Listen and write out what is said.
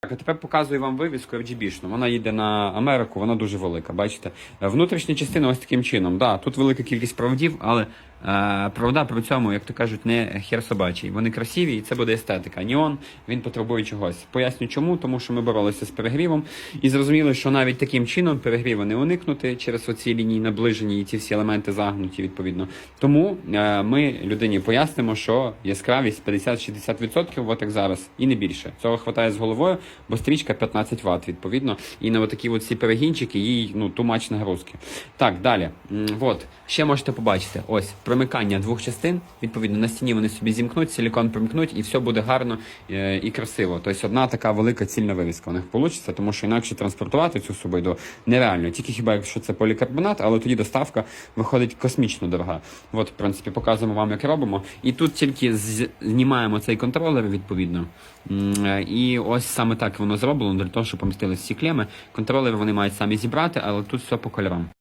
Так, а тепер показую вам вивіску FGB-шну. Вона їде на Америку, вона дуже велика. Бачите? Е, Внутрішня частина ось таким чином. Да, тут велика кількість проводів, але провода при цьому, як то кажуть, не хер собачий. Вони красиві і це буде естетика. Ніон він потребує чогось. Поясню чому, тому що ми боролися з перегрівом і зрозуміли, що навіть таким чином перегріву не уникнути через оці лінії наближені і ці всі елементи загнуті відповідно. Тому е, ми людині пояснимо, що яскравість 50-60%, от як зараз, і не більше. Цього хватає з головою, бо стрічка 15 Вт, відповідно. І на такі от ці перегінчики їй ну тумач нагрузки. Так, далі. От, ще можете побачити. Ось примикання двох частин. Відповідно, на стіні вони собі зімкнуть, силікон примкнуть, і все буде гарно е, і красиво. Тобто одна така велика цільна вивіска у них вийде, тому що інакше транспортувати цю собою нереально. Тільки хіба якщо це полікарбонат, але тоді доставка виходить космічно дорога. От, в принципі, показуємо вам, як робимо. І тут тільки знімаємо цей контролер, відповідно. Е, І ось саме так воно зроблено для того, щоб помістились всі клеми. Контролери вони мають самі зібрати, але тут все по кольорам.